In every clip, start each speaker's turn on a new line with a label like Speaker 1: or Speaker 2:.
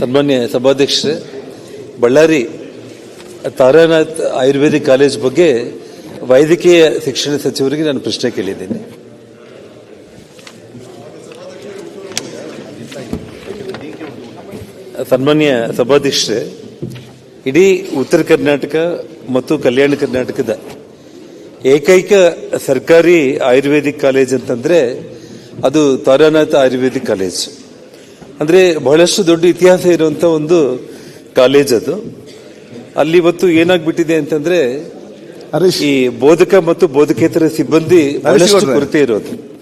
Speaker 1: ಸನ್ಮಾನ್ಯ ಸಭಾಧ್ಯಕ್ಷರೇ, ಬಳ್ಳಾರಿ ತಾರಾನಾಥ್ ಆಯುರ್ವೇದಿಕ್ ಕಾಲೇಜ್ ಬಗ್ಗೆ ವೈದ್ಯಕೀಯ ಶಿಕ್ಷಣ ಸಚಿವರಿಗೆ ನಾನು ಪ್ರಶ್ನೆ ಕೇಳಿದ್ದೀನಿ. ಸನ್ಮಾನ್ಯ ಸಭಾಧ್ಯಕ್ಷರೇ, ಇಡೀ ಉತ್ತರ ಕರ್ನಾಟಕ ಮತ್ತು ಕಲ್ಯಾಣ ಕರ್ನಾಟಕದ ಏಕೈಕ ಸರ್ಕಾರಿ ಆಯುರ್ವೇದಿಕ್ ಕಾಲೇಜ್ ಅಂತಂದ್ರೆ ಅದು ತಾರಾನಾಥ್ ಆಯುರ್ವೇದಿಕ್ ಕಾಲೇಜ್. ಅಂದ್ರೆ ಬಹಳಷ್ಟು ದೊಡ್ಡ ಇತಿಹಾಸ ಇರುವಂತ ಒಂದು ಕಾಲೇಜ್ ಅದು. ಅಲ್ಲಿ ಇವತ್ತು ಏನಾಗ್ಬಿಟ್ಟಿದೆ ಅಂತಂದ್ರೆ ಈ ಬೋಧಕ ಮತ್ತು ಬೋಧಕೇತರ ಸಿಬ್ಬಂದಿ ಬಹಳಷ್ಟು. ಕೊರತೆ ಇರೋದು.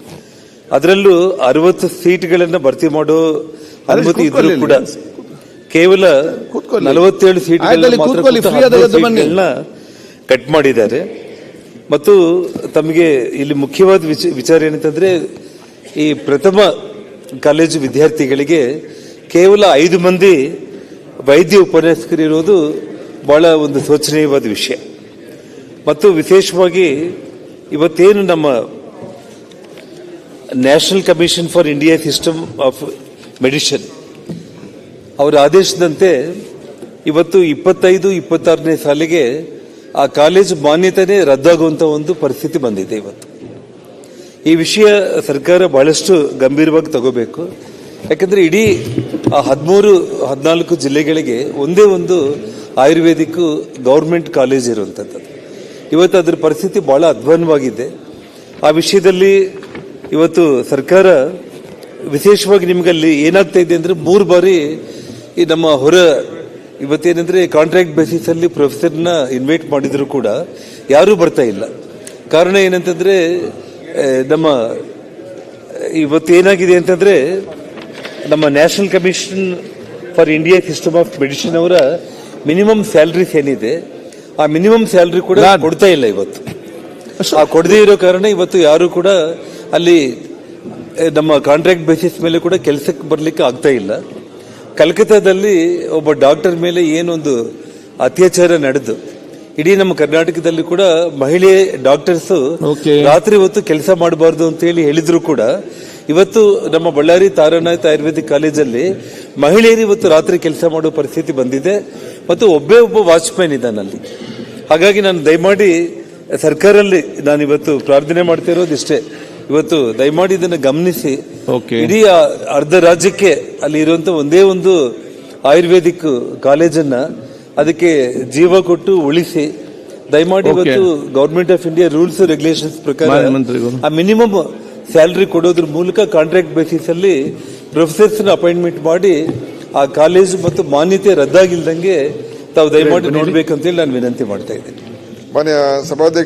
Speaker 1: ಅದರಲ್ಲೂ ಅರವತ್ತು ಸೀಟ್ಗಳನ್ನ ಭರ್ತಿ ಮಾಡೋ ಅನುಮತಿ ಇದ್ರೂ ಕೂಡ ಕೇವಲ. ನಲವತ್ತೇಳು ಸೀಟ್ಗಳನ್ನ ಕಟ್ ಮಾಡಿದ್ದಾರೆ. ಮತ್ತು ತಮಗೆ ಇಲ್ಲಿ ಮುಖ್ಯವಾದ ವಿಚ- ವಿಚಾರ ಏನಂತಂದ್ರೆ ಈ ಪ್ರಥಮ ಕಾಲೇಜು ವಿದ್ಯಾರ್ಥಿಗಳಿಗೆ ಕೇವಲ ಐದು ಮಂದಿ ವೈದ್ಯ ಉಪನ್ಯಾಸಕರಿರೋದು ಬಹಳ ಒಂದು ಶೋಚನೀಯವಾದ ವಿಷಯ. ಮತ್ತು ವಿಶೇಷವಾಗಿ ಇವತ್ತೇನು ನಮ್ಮ national commission for India system of medicine ಅವರ ಆದೇಶದಂತೆ ಇವತ್ತು ಇಪ್ಪತ್ತೈದು, ಇಪ್ಪತ್ತಾರನೇ ಸಾಲಿಗೆ ಆ ಕಾಲೇಜು ಮಾನ್ಯತೆನೇ ರದ್ದಾಗುವಂತ ಒಂದು ಪರಿಸ್ಥಿತಿ ಬಂದಿದೆ ಇವತ್ತು. ಈ ವಿಷಯ ಸರ್ಕಾರ ಬಹಳಷ್ಟು ಗಂಭೀರವಾಗಿ ತಗೋಬೇಕು. ಯಾಕಂದ್ರೆ ಇಡೀ ಹದಿಮೂರು, ಹದಿನಾಲ್ಕು ಜಿಲ್ಲೆಗಳಿಗೆ ಒಂದೇ ಒಂದು ಆಯುರ್ವೇದಿಕ್ ಗೌರ್ಮೆಂಟ್ ಕಾಲೇಜ್ ಇರುವಂಥದ್ದು ಇವತ್ತು ಅದರ ಪರಿಸ್ಥಿತಿ ಬಹಳ ಅಧ್ವಾನವಾಗಿದೆ. ಆ ವಿಷಯದಲ್ಲಿ ಇವತ್ತು ಸರ್ಕಾರ ವಿಶೇಷವಾಗಿ ನಿಮಗಲ್ಲಿ ಏನಾಗ್ತಾ ಇದೆ ಅಂದ್ರೆ ಮೂರು ಬಾರಿ ಈ ನಮ್ಮ ಹೊರ ಇವತ್ತೇನೆಂದ್ರೆ ಕಾಂಟ್ರಾಕ್ಟ್ ಬೇಸಿಸ್ ಅಲ್ಲಿ ಪ್ರೊಫೆಸರ್ನ ಇನ್ವೈಟ್ ಮಾಡಿದ್ರು ಕೂಡ ಯಾರೂ ಬರ್ತಾ ಇಲ್ಲ. ಕಾರಣ ಏನಂತಂದ್ರೆ ನಮ್ಮ ಇವತ್ತು ಏನಾಗಿದೆ ಅಂತಂದ್ರೆ ನಮ್ಮ national commission for India system of medicine ಅವರ ಮಿನಿಮಮ್ ಸ್ಯಾಲ್ರೀಸ್ ಏನಿದೆ ಆ ಮಿನಿಮಮ್ ಸ್ಯಾಲ್ರಿ ಕೂಡ ಕೊಡ್ತಾ ಇಲ್ಲ ಇವತ್ತು. ಆ ಕೊಡದೇ ಇರೋ ಕಾರಣ ಇವತ್ತು ಯಾರು ಕೂಡ ಅಲ್ಲಿ ನಮ್ಮ ಕಾಂಟ್ರಾಕ್ಟ್ ಬೇಸಿಸ್ ಮೇಲೆ ಕೂಡ ಕೆಲಸಕ್ಕೆ ಬರಲಿಕ್ಕೆ ಆಗ್ತಾ ಇಲ್ಲ. ಕಲ್ಕತ್ತಾದಲ್ಲಿ ಒಬ್ಬ ಡಾಕ್ಟರ್ ಮೇಲೆ ಏನೊಂದು ಅತ್ಯಾಚಾರ ನಡೆದು ಇಡೀ ನಮ್ಮ ಕರ್ನಾಟಕದಲ್ಲಿ ಕೂಡ ಮಹಿಳೆ ಡಾಕ್ಟರ್ಸ್ ರಾತ್ರಿ ಹೊತ್ತು ಕೆಲಸ ಮಾಡಬಾರ್ದು ಅಂತ ಹೇಳಿ ಹೇಳಿದ್ರು ಕೂಡ. ಇವತ್ತು ನಮ್ಮ ಬಳ್ಳಾರಿ ತಾರಾನಾಥ್ ಆಯುರ್ವೇದಿಕ್ ಕಾಲೇಜಲ್ಲಿ ಮಹಿಳೆಯರು ಇವತ್ತು ರಾತ್ರಿ ಕೆಲಸ ಮಾಡುವ ಪರಿಸ್ಥಿತಿ ಬಂದಿದೆ ಮತ್ತು ಒಬ್ಬೇ ಒಬ್ಬ ವಾಚ್ಮ್ಯಾನ್ ಇದ್ದಾನಲ್ಲಿ ಹಾಗಾಗಿ ನಾನು ದಯಮಾಡಿ ಸರ್ಕಾರಲ್ಲಿ ನಾನು ಇವತ್ತು ಪ್ರಾರ್ಥನೆ ಮಾಡ್ತಾ ಇರೋದು ಇಷ್ಟೇ. ಇವತ್ತು ದಯಮಾಡಿ ಇದನ್ನು ಗಮನಿಸಿ. ಇಡೀ ಅರ್ಧ ರಾಜ್ಯಕ್ಕೆ ಅಲ್ಲಿ ಇರುವಂತ ಒಂದೇ ಒಂದು ಆಯುರ್ವೇದಿಕ್ ಕಾಲೇಜನ್ನ ಅದಕ್ಕೆ ಜೀವ ಕೊಟ್ಟು ಉಳಿಸಿ. ದಯಮಾಡಿ. ಇವತ್ತು government of India rules regulations ಪ್ರಕಾರ ಆ ಮಿನಿಮಮ್ ಸ್ಯಾಲ್ರಿ ಕೊಡೋದ್ರ ಮೂಲಕ ಕಾಂಟ್ರಾಕ್ಟ್ ಬೇಸಿಸ್ ಅಲ್ಲಿ ಪ್ರೊಫೆಸರ್ಸ್ ಅಪಾಯಿಂಟ್ಮೆಂಟ್ ಮಾಡಿ ಆ ಕಾಲೇಜು ಮತ್ತು ಮಾನ್ಯತೆ ರದ್ದಾಗಿಲ್ದಂಗೆ ತಾವು ದಯಮಾಡಿ ನೋಡ್ಬೇಕಂತೇಳಿ ನಾನು ವಿನಂತಿ ಮಾಡ್ತಾ ಇದ್ದೀನಿ.
Speaker 2: ಮಾನ್ಯ ಸಭಾಧ್ಯಕ್ಷ